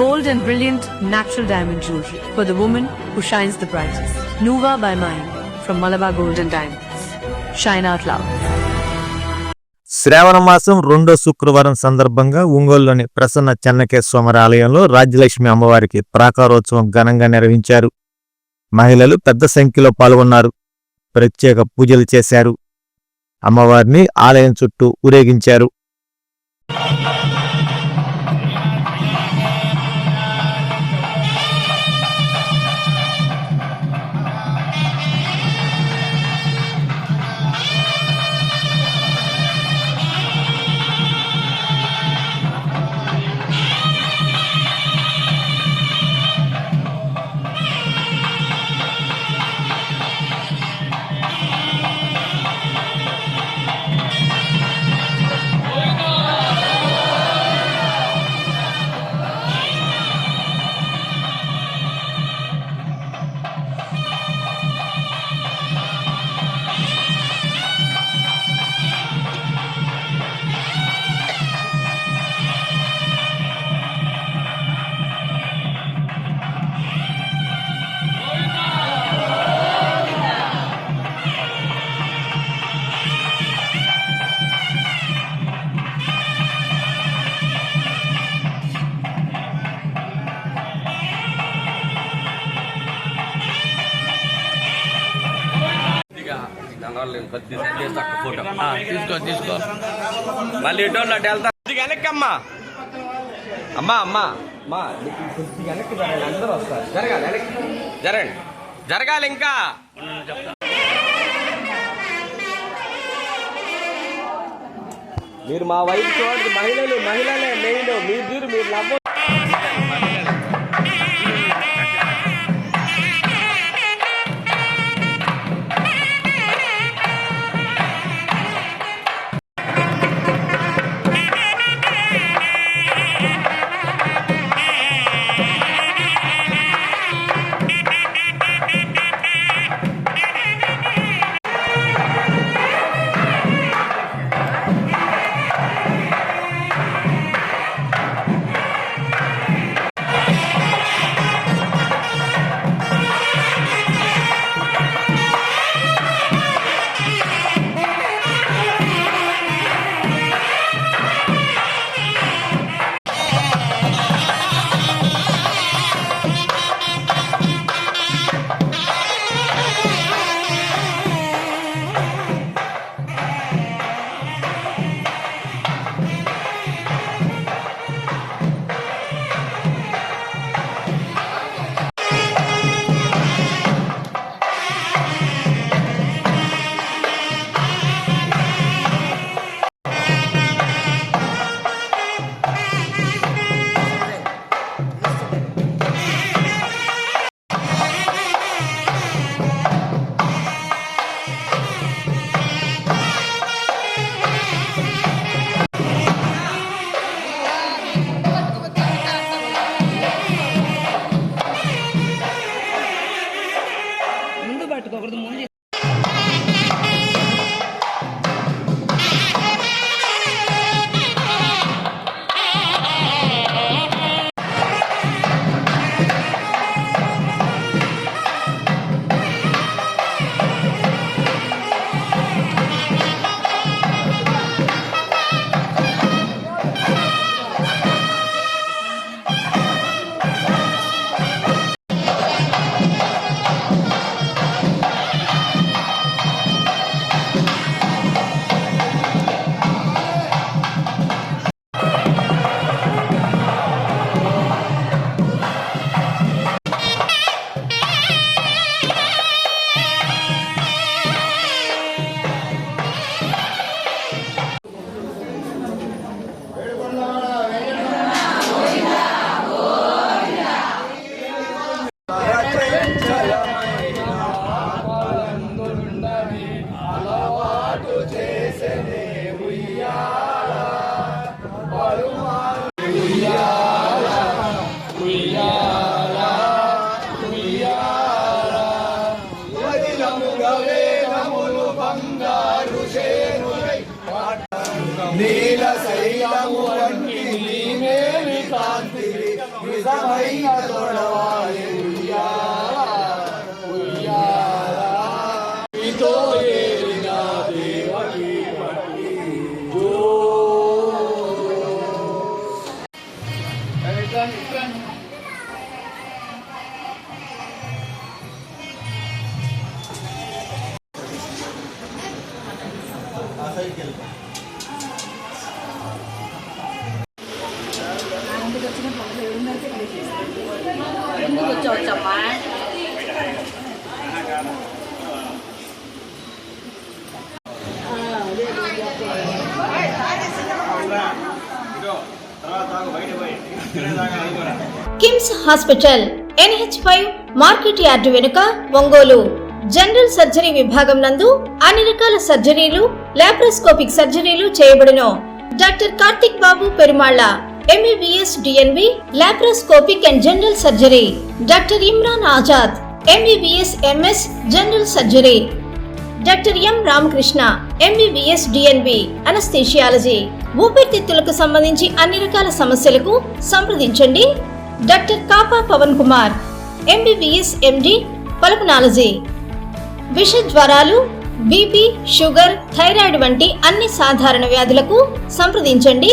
bold and brilliant natural diamond jewelry for the woman who shines the brightest. Nuva by Mine from Malabar Golden Diamonds. Shine out loud. శ్రావణ మాసం రెండో శుక్రవారం సందర్భంగా ఒంగోలులోని ప్రసన్న చెన్నకేశ్వర ఆలయంలో రాజ్యలక్ష్మి అమ్మవారికి ప్రాకారోత్సవం ఘనంగా నిర్వహించారు మహిళలు పెద్ద సంఖ్యలో పాల్గొన్నారు ప్రత్యేక పూజలు చేశారు అమ్మవారిని ఆలయం చుట్టూ ఊరేగించారు తీసుకో తీసుకో మళ్ళీ ఇటు అటు వెళ్తా కొద్దిగా వెనక్కి అమ్మా అమ్మా అమ్మా అమ్మా వెనక్కి జరగాలి అందరూ వస్తారు జరగాలి వెనక్కి జరగండి జరగాలి ఇంకా మీరు మా వైపు చూడండి మహిళలు మహిళలే మెయిన్ మీరు మీరు నవ్వు నీల శైలము వంటి నీవేమి కాంతివి నిజ ఎందుకు వచ్చావచ్చమ్మా KIMS hospital NH five market yard వెనుక ఒంగోలు. జనరల్ సర్జరీ విభాగం నందు అన్ని రకాల సర్జరీలు లాప్రోస్కోపిక్ సర్జరీలు చేయబడును. Doctor Karthik Babu Perumalla MBBS DNB laparoscopic and general surgery doctor Imran Azad MBBS MS general surgery doctor M Ramakrishna MBBS DNB anaesthesiology ఊపిరితిత్తులకు సంబంధించి అన్ని రకాల సమస్యలకు సంప్రదించండి. Doctor Kapa Pavan Kumar MBBS MD pulmonology విష జ్వరాలు BP sugar thyroid వంటి అన్ని సాధారణ వ్యాధులకు సంప్రదించండి.